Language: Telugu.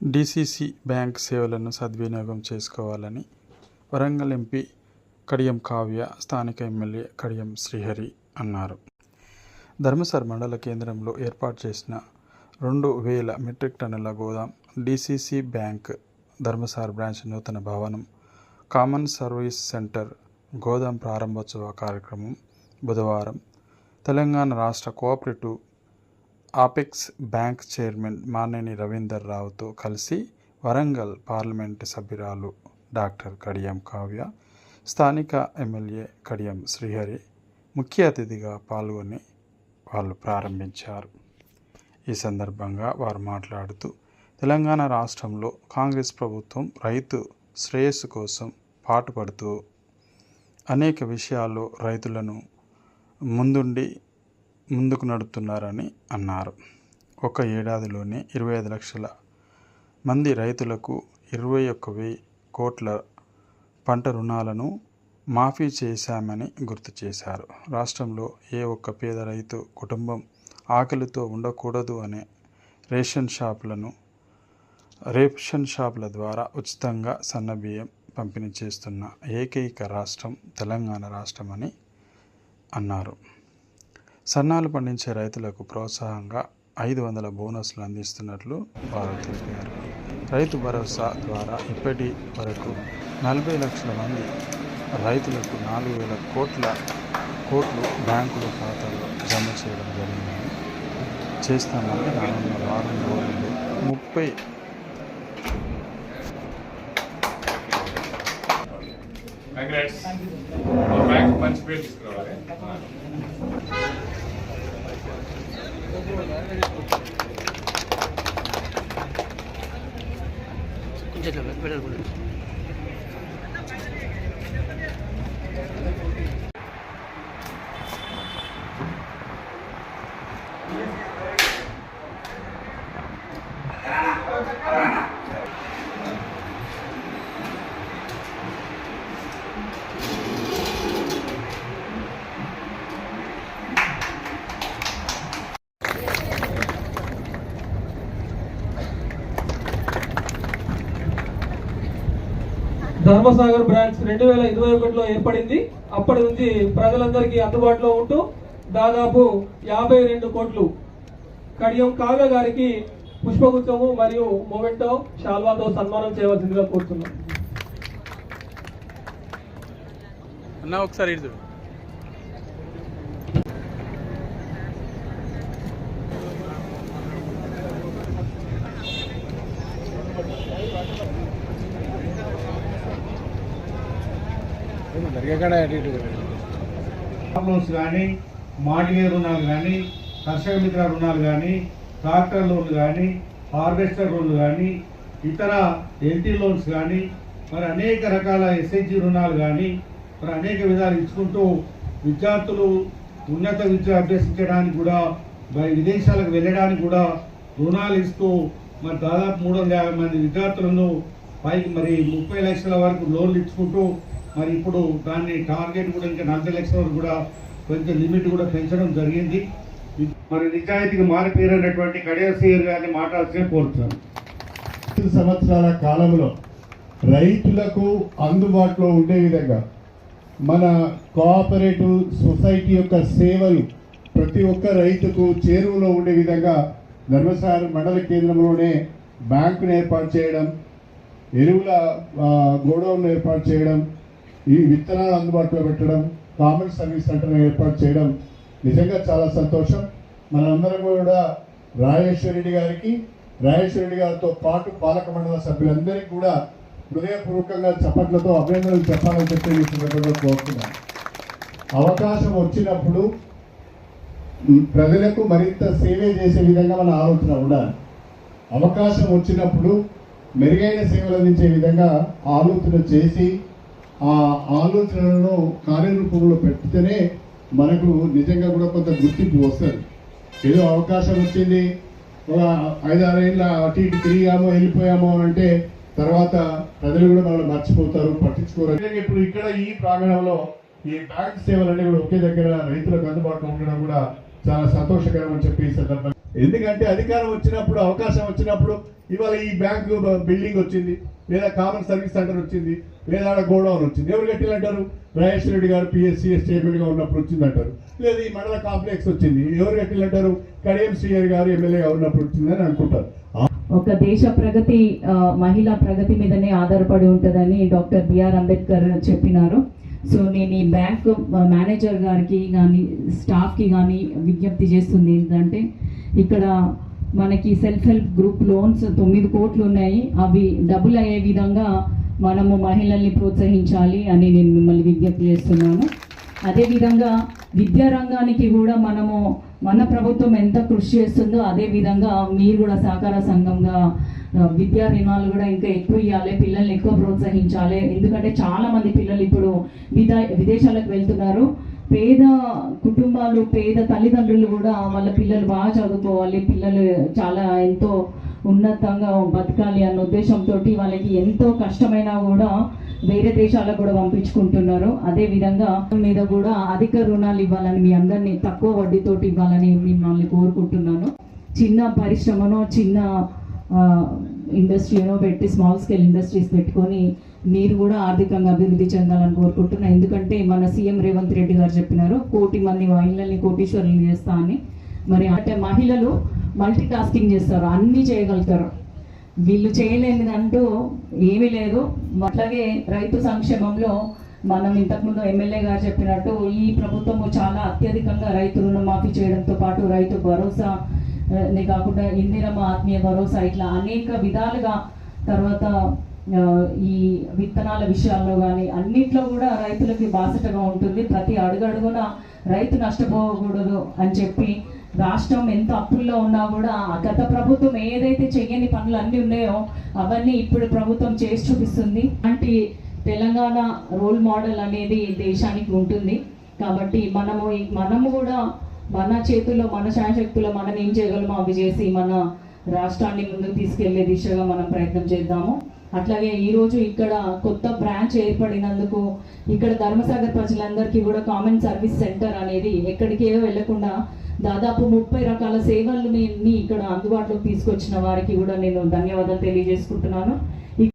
డీసీసీ బ్యాంక్ సేవలను సద్వినియోగం చేసుకోవాలని వరంగల్ ఎంపీ కడియం కావ్య స్థానిక ఎమ్మెల్యే కడియం శ్రీహరి అన్నారు. ధర్మసర్ మండల కేంద్రంలో ఏర్పాటు చేసిన రెండు వేల మెట్రిక్ టన్నుల గోదాం డీసీసీ బ్యాంక్ ధర్మసార్ బ్రాంచ్ నూతన భవనం కామన్ సర్వీస్ సెంటర్ గోదాం ప్రారంభోత్సవ కార్యక్రమం బుధవారం తెలంగాణ రాష్ట్ర cooperative apex bank chairman Maneni Ravinder రావుతో కలిసి వరంగల్ పార్లమెంటు సభ్యురాలు డాక్టర్ కడియం కావ్య స్థానిక ఎమ్మెల్యే కడియం శ్రీహరి ముఖ్య అతిథిగా పాల్గొని వాళ్ళు ప్రారంభించారు. ఈ సందర్భంగా వారు మాట్లాడుతూ తెలంగాణ రాష్ట్రంలో కాంగ్రెస్ ప్రభుత్వం రైతు శ్రేయస్సు కోసం పాటుపడుతూ అనేక విషయాల్లో రైతులను ముందుండి ముందుకు నడుపుతున్నారని అన్నారు. ఒక ఏడాదిలోనే ఇరవై ఐదు లక్షల మంది రైతులకు ఇరవై ఒక్క వెయ్యి కోట్ల పంట రుణాలను మాఫీ చేశామని గుర్తు చేశారు. రాష్ట్రంలో ఏ ఒక్క పేద రైతు కుటుంబం ఆకలితో ఉండకూడదు అనే రేషన్ షాపులను రేషన్ షాపుల ద్వారా ఉచితంగా సన్నబియ్యం పంపిణీ చేస్తున్న ఏకైక రాష్ట్రం తెలంగాణ రాష్ట్రమని అన్నారు. సన్నాలు పండించే రైతులకు ప్రోత్సాహంగా ఐదు వందల బోనస్లు అందిస్తున్నట్లు వారు తెలిపారు. రైతు భరోసా ద్వారా ఇప్పటి వరకు నలభై లక్షల మంది రైతులకు నాలుగు వేల కోట్ల కోట్లు బ్యాంకుల ఖాతాలో జమ చేయడం జరిగిందని చేస్తామని రానున్న వారం రోజుల్లో ముప్పై మంచి పేరు తీసుకురావాలి. కొంచెం ఇట్లా పెట్టాలి ధర్మసాగర్ బ్రాంచ్ రెండు వేల ఇరవై ఒకటిలో ఏర్పడింది. అప్పటి నుంచి ప్రజలందరికీ అందుబాటులో ఉంటూ దాదాపు యాభై రెండు కోట్లు కడియం కావ్య గారికి పుష్పగుచ్చము మరియు మొమెంటో శాల్వాతో సన్మానం చేయవలసిందిగా కోరుతున్నాం. ఒకసారి లోన్స్ కానీ మాటిగే రుణాలు కానీ కర్షక మిత్ర రుణాలు కానీ ట్రాక్టర్ లోన్లు కానీ హార్వెస్టర్ లోన్లు కానీ ఇతర ఎల్టీ లోన్స్ కానీ మరి అనేక రకాల ఎస్హెచ్జి రుణాలు కానీ మరి అనేక విధాలు ఇచ్చుకుంటూ విద్యార్థులు ఉన్నత విద్య అభ్యసించడానికి కూడా మరి విదేశాలకు వెళ్ళడానికి కూడా రుణాలు ఇస్తూ మరి దాదాపు మూడు యాభై మంది విద్యార్థులను పైకి మరి ముప్పై లక్షల వరకు లోన్లు ఇచ్చుకుంటూ మరి ఇప్పుడు దాన్ని టార్గెట్ కూడా ఇంకా నలభై లక్షల వరకు కూడా కొంచెం లిమిట్ కూడా పెంచడం జరిగింది. మరి నిజాయితీకి మారిపోయినటువంటి కడియసీర్ గారిని మాట్లాడాల్సిన కోరుతున్నాను. సంవత్సరాల కాలంలో రైతులకు అందుబాటులో ఉండే విధంగా మన కోఆపరేటివ్ సొసైటీ యొక్క సేవలు ప్రతి ఒక్క రైతుకు చేరువలో ఉండే విధంగా ధర్మసార మండల కేంద్రంలోనే బ్యాంకును ఏర్పాటు చేయడం ఎరువుల గోడౌన్ ఏర్పాటు చేయడం ఈ విత్తనాలు అందుబాటులో పెట్టడం కామన్ సర్వీస్ సెంటర్ను ఏర్పాటు చేయడం నిజంగా చాలా సంతోషం. మనందరం కూడా రాజేశ్వరరెడ్డి గారికి రాజేశ్వరరెడ్డి గారితో పాటు పాలక మండల సభ్యులందరికీ కూడా హృదయపూర్వకంగా చప్పట్లతో అభినందనలు చెప్పాలని చెప్పి ఈ సందర్భంగా కోరుతున్నాను. అవకాశం వచ్చినప్పుడు ప్రజలకు మరింత సేవే చేసే విధంగా మన ఆలోచన ఉండాలి. అవకాశం వచ్చినప్పుడు మెరుగైన సేవలు అందించే విధంగా ఆలోచన చేసి ఆ ఆలోచనలను కార్యరూపంలో పెడితేనే మనకు నిజంగా కూడా కొంత గుర్తింపు వస్తుంది. ఏదో అవకాశం వచ్చింది ఒక ఐదారేళ్ళ అటు ఇటు తిరిగామో వెళ్ళిపోయామో అని అంటే తర్వాత ప్రజలు కూడా మనల్ని మర్చిపోతారు పట్టించుకోరు. ఇప్పుడు ఇక్కడ ఈ ప్రాంగణంలో ఈ బ్యాంక్ సేవలన్నీ కూడా ఒకే దగ్గర రైతులకు అందుబాటులో ఉండడం కూడా చాలా సంతోషకరం అని చెప్పి ఈ సందర్భంగా ఎందుకంటే అధికారం వచ్చినప్పుడు అవకాశం వచ్చినప్పుడు ఇవాళ ఈ బ్యాంకు బిల్డింగ్ వచ్చింది లేదా కామన్ సర్వీస్ సెంటర్ వచ్చింది లేదా ఆడ గోడౌన్ వచ్చింది. ఎవరు కట్టిలంటారు రాజేశ్వర రెడ్డి గారు పిఎస్సిఎస్ చైర్మన్ ఉన్నప్పుడు వచ్చింది అంటారు లేదా ఈ మండల కాంప్లెక్స్ వచ్చింది ఎవరు కట్టిలంటారు కడియం శ్రీయర్ గారు ఎమ్మెల్యేగా ఉన్నప్పుడు వచ్చిందని అనుకుంటారు. ఒక దేశ ప్రగతి మహిళా ప్రగతి మీదనే ఆధారపడి ఉంటుందని డాక్టర్ బిఆర్ అంబేద్కర్ చెప్పినారు. సో నేను ఈ బ్యాంక్ మేనేజర్ గారికి కానీ స్టాఫ్కి కానీ విజ్ఞప్తి చేస్తుంది ఏంటంటే ఇక్కడ మనకి సెల్ఫ్ హెల్ప్ గ్రూప్ లోన్స్ తొమ్మిది కోట్లు ఉన్నాయి అవి డబుల్ అయ్యే విధంగా మనము మహిళల్ని ప్రోత్సహించాలి అని నేను మిమ్మల్ని విజ్ఞప్తి చేస్తున్నాను. అదేవిధంగా విద్యారంగానికి కూడా మనము మన ప్రభుత్వం ఎంత కృషి చేస్తుందో అదే విధంగా మీరు కూడా సహకార సంఘంగా విద్యా రుణాలు కూడా ఇంకా ఎక్కువ ఇవ్వాలి పిల్లల్ని ఎక్కువ ప్రోత్సహించాలి. ఎందుకంటే చాలామంది పిల్లలు ఇప్పుడు విదా విదేశాలకు వెళ్తున్నారు. పేద కుటుంబాలు పేద తల్లిదండ్రులు కూడా వాళ్ళ పిల్లలు బాగా చదువుకోవాలి పిల్లలు చాలా ఎంతో ఉన్నతంగా బతకాలి అన్న ఉద్దేశంతో వాళ్ళకి ఎంతో కష్టమైనా కూడా వేరే దేశాలకు కూడా పంపించుకుంటున్నారు. అదే విధంగా మీద కూడా అధిక రుణాలు ఇవ్వాలని మీ అందరినీ తక్కువ వడ్డీతోటి ఇవ్వాలని మిమ్మల్ని కోరుకుంటున్నాను. చిన్న పరిశ్రమనో చిన్న ఇండస్ట్రీనో పెట్టి స్మాల్ స్కేల్ ఇండస్ట్రీస్ పెట్టుకొని మీరు కూడా ఆర్థికంగా అభివృద్ధి చెందాలని కోరుకుంటున్నాను ఎందుకంటే మన సీఎం రేవంత్ రెడ్డి గారు చెప్పినారు కోటి మంది మహిళల్ని కోటీశ్వరులు చేస్తా అని. మరి అంటే మహిళలు మల్టీ టాస్కింగ్ చేస్తారు అన్నీ చేయగలుగుతారు. వీళ్ళు చేయలేనిదంటూ ఏమీ లేదు. అట్లాగే రైతు సంక్షేమంలో మనం ఇంతకుముందు ఎమ్మెల్యే గారు చెప్పినట్టు ఈ ప్రభుత్వము చాలా అత్యధికంగా రైతు రుణమాఫీ చేయడంతో పాటు రైతు భరోసా నే కాకుండా ఇందిరమ్మ ఆత్మీయ భరోసా ఇట్లా అనేక విధాలుగా తర్వాత ఈ విత్తనాల విషయాల్లో కానీ అన్నిట్లో కూడా రైతులకి బాసటగా ఉంటుంది. ప్రతి అడుగడుగున రైతు నష్టపోకూడదు అని చెప్పి రాష్ట్రం ఎంత అప్పుల్లో ఉన్నా కూడా గత ప్రభుత్వం ఏదైతే చేయని పనులు అన్నీ ఉన్నాయో అవన్నీ ఇప్పుడు ప్రభుత్వం చేసి చూపిస్తుంది. అంటే తెలంగాణ రోల్ మోడల్ అనేది దేశానికి ఉంటుంది. కాబట్టి మనము మనము కూడా మన చేతుల్లో మన శాయశక్తుల్లో మనం ఏం చేయగలమో అవి చేసి మన రాష్ట్రాన్ని ముందుకు తీసుకెళ్ళే దిశగా మనం ప్రయత్నం చేద్దాము. అట్లాగే ఈరోజు ఇక్కడ కొత్త బ్రాంచ్ ఏర్పడినందుకు ఇక్కడ ధర్మసాగర్ ప్రజలందరికీ కూడా కామన్ సర్వీస్ సెంటర్ అనేది ఎక్కడికి వెళ్ళకుండా దాదాపు ముప్పై రకాల సేవలు సేవల్ని ఇక్కడ అందుబాటులోకి తీసుకొచ్చిన వారికి కూడా నేను ధన్యవాదాలు తెలియజేసుకుంటున్నాను.